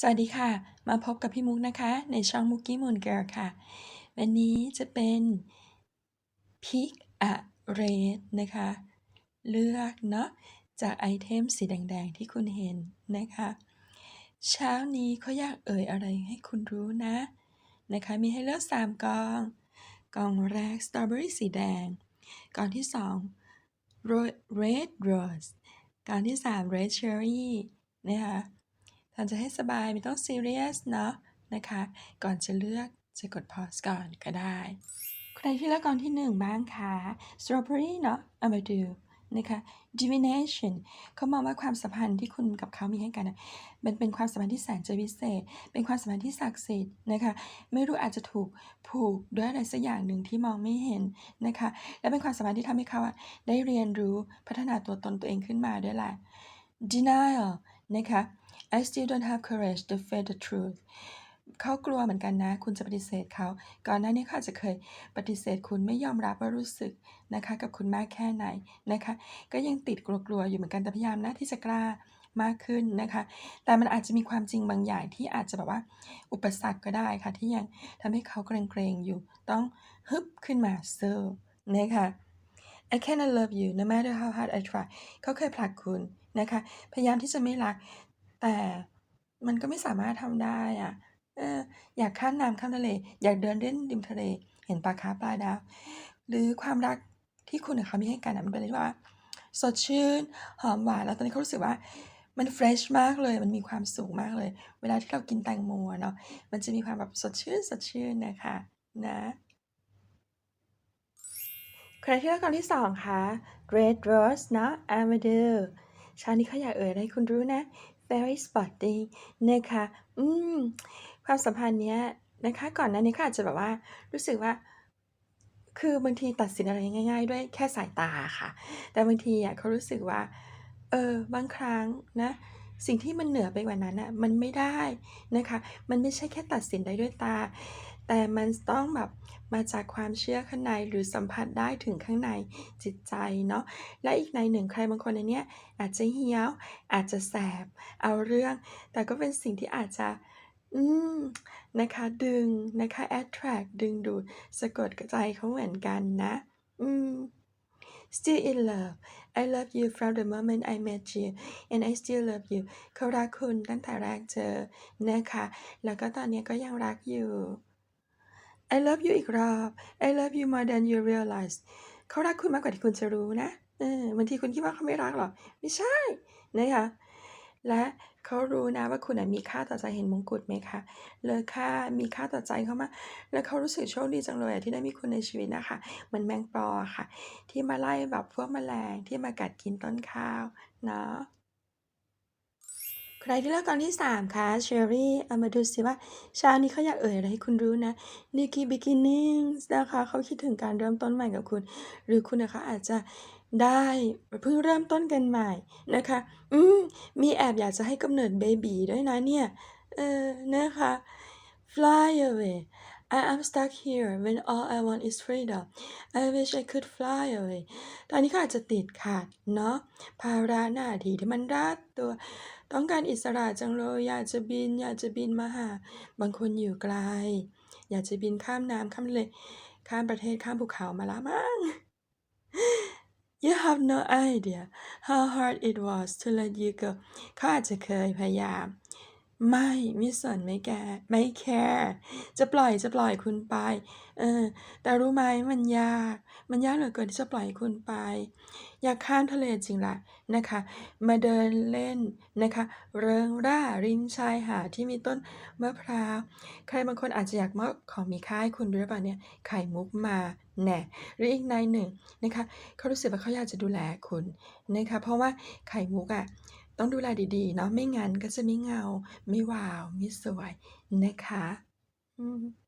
สวัสดีค่ะ มาพบกับพี่มุกนะคะ ในช่องมุกกี้มูนเกิร์ค่ะ วันนี้จะเป็น Pick a Red นะคะ เลือกเนาะจากไอเทมสีแดง ๆ ที่คุณเห็นนะคะ เช้านี้เขาอยากเอ่ยอะไรให้คุณรู้นะ นะคะ มีให้เลือก 3กอง กองแรกสตรอเบอรี่สีแดง กองที่ 2 red rose กองที่ 3 red cherry นะคะ ทำใจให้สบายไม่ต้องซีเรียสเนาะนะคะ ก่อนจะเลือกจะกด pause ก่อนก็ได้ ใครที่เลือกกองที่ 1 บ้างคะ strawberry เนาะเอามาดูนะคะ divination เขามองว่าความสัมพันธ์ที่คุณกับเขามีให้กันนะมันเป็นความสัมพันธ์ที่แสนจะวิเศษ เป็นความสัมพันธ์ที่ศักดิ์สิทธิ์นะคะ ไม่รู้อาจจะถูกผูกด้วยอะไรสักอย่างหนึ่งที่มองไม่เห็นนะคะ และเป็นความสัมพันธ์ที่ทำให้เขาได้เรียนรู้พัฒนาตัวตนตัวเองขึ้นมาด้วยแหละ denial นะคะ I still don't have courage to face the truth เขากลัวเหมือนกันนะ คุณจะปฏิเสธเขา ก่อนหน้านี้เขาอาจจะเคยปฏิเสธคุณไม่ยอมรับว่ารู้สึกนะคะ กับคุณมากแค่ไหนนะคะ ก็ยังติดกลัวๆอยู่เหมือนกันแต่พยายามนะที่จะกล้ามากขึ้นนะคะ แต่มันอาจจะมีความจริงบางอย่างที่อาจจะแบบว่าอุปสรรคก็ได้ค่ะ ที่ยังทำให้เขาเกรงๆอยู่ ต้องฮึบขึ้นมาเซอร์นะคะ I cannot love you no matter how hard I try เขาเคยผลักคุณนะคะ พยายามที่จะไม่รัก แต่มันก็ไม่สามารถทำได้อะ เออ อยากข้ามน้ำข้ามทะเล อยากเดินเล่นริมทะเล เห็นปลาคาร์ปปลาดาวหรือความรักที่คุณกับเขามีให้กันอะมันเป็นอะไรที่ว่าสดชื่น หอมหวาน แล้วตอนนี้เขารู้สึกว่า มันเฟรชมากเลย มันมีความสุขมากเลย เวลาที่เรากินแตงโมอะเนาะ มันจะมีความแบบสดชื่นสดชื่นนะคะ นะ ใครที่เลือกกองที่2คะ Red Rose เนาะ Amadou เช้านี้เขาอยากเอ่ยอะไรให้คุณรู้นะ Very spotting นะคะ อืม ความสัมพันธ์เนี้ยนะคะ ก่อนหน้านี้ค่ะอาจจะแบบว่ารู้สึกว่า คือบางทีตัดสินอะไรง่าย ๆ ด้วยแค่สายตาค่ะ แต่บางทีอะเขารู้สึกว่า เออ บางครั้งนะ สิ่งที่มันเหนือไปกว่านั้นอะ มันไม่ได้นะคะ มันไม่ใช่แค่ตัดสินได้ด้วยตา แต่มันต้องแบบมาจากความเชื่อข้างในหรือสัมผัสได้ถึงข้างในจิตใจเนาะและอีกในหนึ่งใครบางคนในเนี้ยอาจจะเหี้ยว อาจจะแสบ เอาเรื่อง แต่ก็เป็นสิ่งที่อาจจะ อืม นะคะ ดึงนะคะ attract ดึงดูดสะกดใจเขาเหมือนกันนะ อืม Still in love I love you from the moment I met you and I still love you เขารักคุณตั้งแต่แรกเจอนะคะ แล้วก็ตอนนี้ก็ยังรักอยู่ I love you อีกรอบ I love you more than you realize เขารักคุณมากกว่าที่คุณจะรู้นะเออบางทีคุณคิดว่าเขาไม่รักหรอก ไม่ใช่นะคะและเขารู้นะว่าคุณน่ะมีค่าต่อใจเห็นมงกุฎไหมคะเลอค่ามีค่าต่อใจเขามากแล้วเขารู้สึกโชคดีจังเลยอะที่ได้มีคุณในชีวิตนะคะเหมือนแมงปอค่ะ ที่มาไล่แบบพวกแมลงที่มากัดกินต้นข้าวเนาะ รที่เลือกกองที่ 3คะ Cherry เอามาดูสิว่าเช้านี้เขาอยากเอ่ยอะไรให้คุณรู้นะ Nikki Beginnings นะคะเขาคิดถึงการเริ่มต้นใหม่กับคุณ หรือคุณนะเขาอาจจะได้เพิ่งเริ่มต้นกันใหม่นะคะ อืมมีแอบอยากจะให้กำเนิดเบบีด้วยนะเนี่ย เออนะคะ Fly away I am stuck here when all I want is freedom I wish I could fly away ตอนนี้เขาอาจจะติดขัดเนาะภาระหน้าที่ที่มันรัดตัว ต้องการอิสระจังเลยอยากจะบิน อยากจะบินมาหา บางคนอยู่ไกล อยากจะบินข้ามน้ำข้ามเลข้ามประเทศข้ามภูเขามาละมั้ง You have no idea how hard it was to let you go เขาอาจจะเคยพยายาม ไม่ไม่สนไม่แคร์ไม่แคร์จะปล่อยจะปล่อยคุณไป เออ แต่รู้ไหมมันยาก มันยากเหลือเกินที่จะปล่อยคุณไป อยากข้ามทะเลจริงแหละนะคะ มาเดินเล่นนะคะ เริงร่าริมชายหาดที่มีต้นมะพร้าวใครบางคนอาจจะอยากมอบของมีค่าให้คุณด้วยหรือเปล่าเนี่ยไข่มุกมาแน่หรืออีกในหนึ่งนะคะเขารู้สึกว่าเขาอยากจะดูแลคุณนะคะเพราะว่าไข่มุกอะ ต้องดูแลดีๆเนาะไม่งั้นก็จะไม่เงา ไม่วาว ไม่สวยนะคะอืม